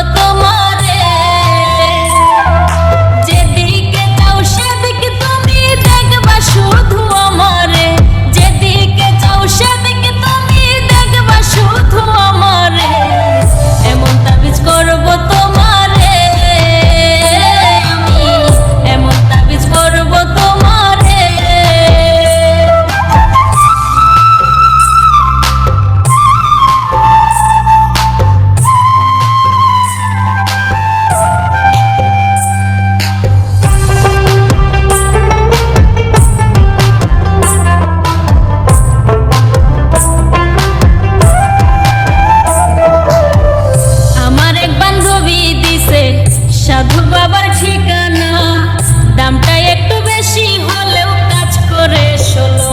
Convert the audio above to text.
otro সাধু বাবার ঠিকানা। দামটা একটু বেশি হলেও কাজ করে ষোলো